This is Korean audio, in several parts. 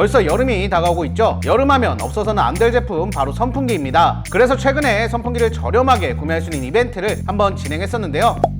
벌써 여름이 다가오고 있죠. 여름하면 없어서는 안 될 제품 바로 선풍기입니다. 그래서 최근에 선풍기를 저렴하게 구매할 수 있는 이벤트를 한번 진행했었는데요.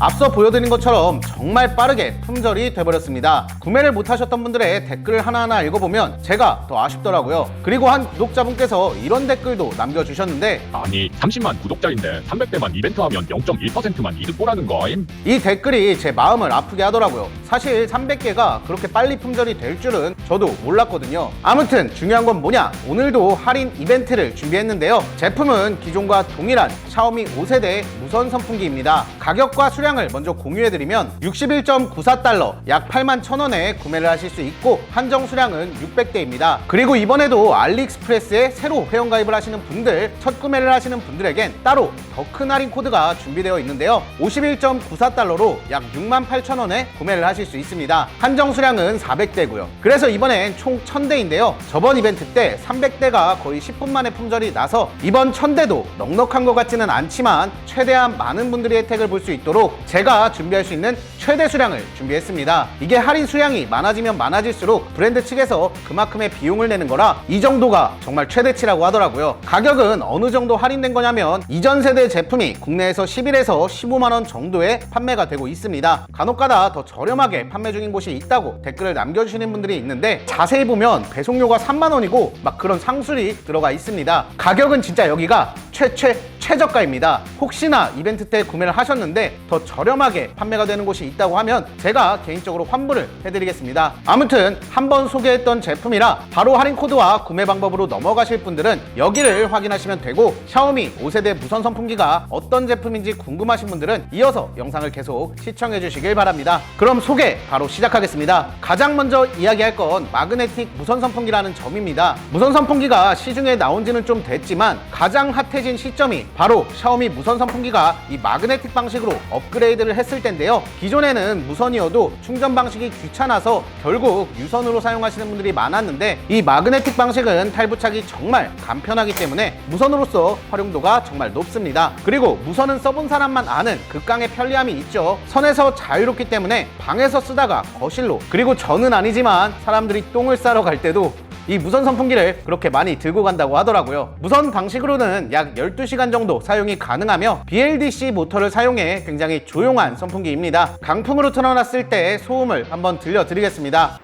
앞서 보여드린 것처럼 정말 빠르게 품절이 돼버렸습니다. 구매를 못하셨던 분들의 댓글을 하나하나 읽어보면 제가 더 아쉽더라고요. 그리고 한 구독자분께서 이런 댓글도 남겨주셨는데 아니 30만 구독자인데 300대만 이벤트하면 0.1%만 이득 보라는 거임? 이 댓글이 제 마음을 아프게 하더라고요. 사실 300개가 그렇게 빨리 품절이 될 줄은 저도 몰랐거든요. 아무튼 중요한 건 뭐냐? 오늘도 할인 이벤트를 준비했는데요. 제품은 기존과 동일한 샤오미 5세대 무선 선풍기입니다. 가격과 수량을 먼저 공유해드리면 61.94달러, 약 8만 1,000원에 구매를 하실 수 있고 한정 수량은 600대입니다. 그리고 이번에도 알리익스프레스에 새로 회원가입을 하시는 분들, 첫 구매를 하시는 분들에겐 따로 더 큰 할인 코드가 준비되어 있는데요. 51.94달러로 약 6만 8천 원에 구매를 하실 수 있습니다. 한정 수량은 400대고요. 그래서 이번엔 총 1000대인데요. 저번 이벤트 때 300대가 거의 10분 만에 품절이 나서 이번 1000대도 넉넉한 것 같지는 않지만 최대한 많은 분들이 혜택을 볼 수 있도록 제가 준비할 수 있는 최대 수량을 준비했습니다. 이게 할인 수량이 많아지면 많아질수록 브랜드 측에서 그만큼의 비용을 내는 거라 이 정도가 정말 최대치라고 하더라고요. 가격은 어느 정도 할인된 거냐면 이전 세대 제품이 국내에서 11에서 15만 원 정도에 판매가 되고 있습니다. 간혹가다 더 저렴하게 판매 중인 곳이 있다고 댓글을 남겨주시는 분들이 있는데 자세히 보면 배송료가 3만 원이고 막 그런 상술이 들어가 있습니다. 가격은 진짜 여기가 최최 최저가입니다. 혹시나 이벤트 때 구매를 하셨는데 더 저렴하게 판매가 되는 곳이 있다고 하면 제가 개인적으로 환불을 해드리겠습니다. 아무튼 한번 소개했던 제품이라 바로 할인 코드와 구매 방법으로 넘어가실 분들은 여기를 확인하시면 되고 샤오미 5세대 무선 선풍기가 어떤 제품인지 궁금하신 분들은 이어서 영상을 계속 시청해 주시길 바랍니다. 그럼 소개 바로 시작하겠습니다. 가장 먼저 이야기할 건 마그네틱 무선 선풍기라는 점입니다. 무선 선풍기가 시중에 나온 지는 좀 됐지만 가장 핫해진 시점이 바로 샤오미 무선 선풍기가 이 마그네틱 방식으로 업그레이드를 했을 텐데요. 기존에는 무선이어도 충전 방식이 귀찮아서 결국 유선으로 사용하시는 분들이 많았는데 이 마그네틱 방식은 탈부착이 정말 간편하기 때문에 무선으로서 활용도가 정말 높습니다. 그리고 무선은 써본 사람만 아는 극강의 편리함이 있죠. 선에서 자유롭기 때문에 방에서 쓰다가 거실로 그리고 저는 아니지만 사람들이 똥을 싸러 갈 때도 이 무선 선풍기를 그렇게 많이 들고 간다고 하더라고요. 무선 방식으로는 약 12시간 정도 사용이 가능하며 BLDC 모터를 사용해 굉장히 조용한 선풍기입니다. 강풍으로 틀어놨을 때 소음을 한번 들려드리겠습니다.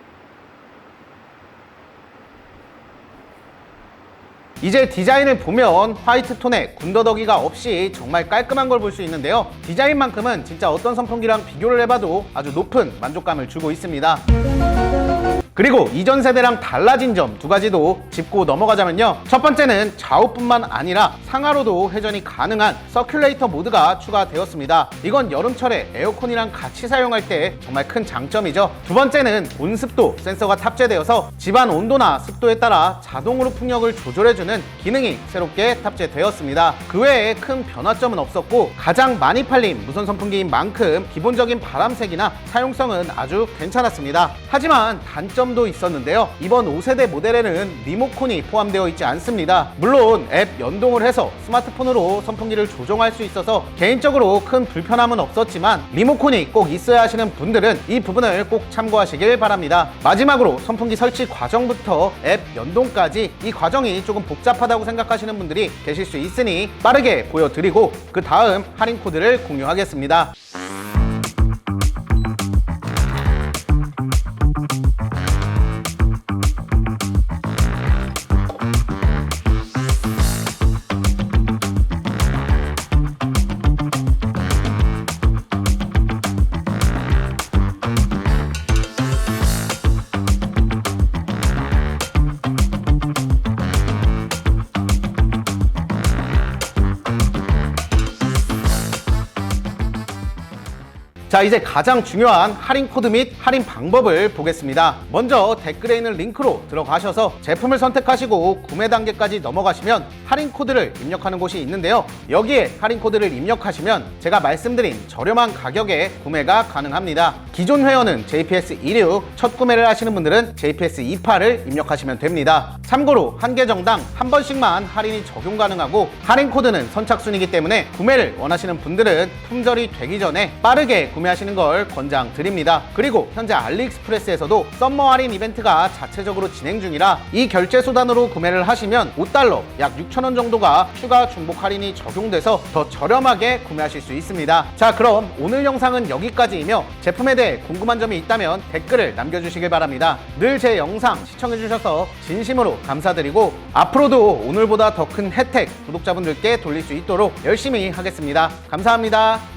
이제 디자인을 보면 화이트 톤에 군더더기가 없이 정말 깔끔한 걸 볼 수 있는데요. 디자인만큼은 진짜 어떤 선풍기랑 비교를 해봐도 아주 높은 만족감을 주고 있습니다. 그리고 이전 세대랑 달라진 점 두 가지도 짚고 넘어가자면요. 첫 번째는 좌우뿐만 아니라 상하로도 회전이 가능한 서큘레이터 모드가 추가되었습니다. 이건 여름철에 에어컨이랑 같이 사용할 때 정말 큰 장점이죠. 두 번째는 온습도 센서가 탑재되어서 집안 온도나 습도에 따라 자동으로 풍력을 조절해주는 기능이 새롭게 탑재되었습니다. 그 외에 큰 변화점은 없었고 가장 많이 팔린 무선 선풍기인 만큼 기본적인 바람색이나 사용성은 아주 괜찮았습니다. 하지만 단점 도 있었는데요. 이번 5세대 모델에는 리모컨이 포함되어 있지 않습니다. 물론 앱 연동을 해서 스마트폰으로 선풍기를 조종할 수 있어서 개인적으로 큰 불편함은 없었지만 리모컨이 꼭 있어야 하시는 분들은 이 부분을 꼭 참고하시길 바랍니다. 마지막으로 선풍기 설치 과정부터 앱 연동까지 이 과정이 조금 복잡하다고 생각하시는 분들이 계실 수 있으니 빠르게 보여드리고 그 다음 할인 코드를 공유하겠습니다. 자 이제 가장 중요한 할인 코드 및 할인 방법을 보겠습니다. 먼저 댓글에 있는 링크로 들어가셔서 제품을 선택하시고 구매 단계까지 넘어가시면 할인 코드를 입력하는 곳이 있는데요. 여기에 할인 코드를 입력하시면 제가 말씀드린 저렴한 가격에 구매가 가능합니다. 기존 회원은 JPS 26, 첫 구매를 하시는 분들은 JPS 28을 입력하시면 됩니다. 참고로 한 계정당 한 번씩만 할인이 적용 가능하고 할인 코드는 선착순이기 때문에 구매를 원하시는 분들은 품절이 되기 전에 빠르게 구매 구매하시는 걸 권장드립니다. 그리고 현재 알리익스프레스에서도 썸머 할인 이벤트가 자체적으로 진행 중이라 이 결제 수단으로 구매를 하시면 5달러 약 6,000원 정도가 추가 중복 할인이 적용돼서 더 저렴하게 구매하실 수 있습니다. 자, 그럼 오늘 영상은 여기까지이며 제품에 대해 궁금한 점이 있다면 댓글을 남겨주시길 바랍니다. 늘 제 영상 시청해주셔서 진심으로 감사드리고 앞으로도 오늘보다 더 큰 혜택 구독자분들께 돌릴 수 있도록 열심히 하겠습니다. 감사합니다.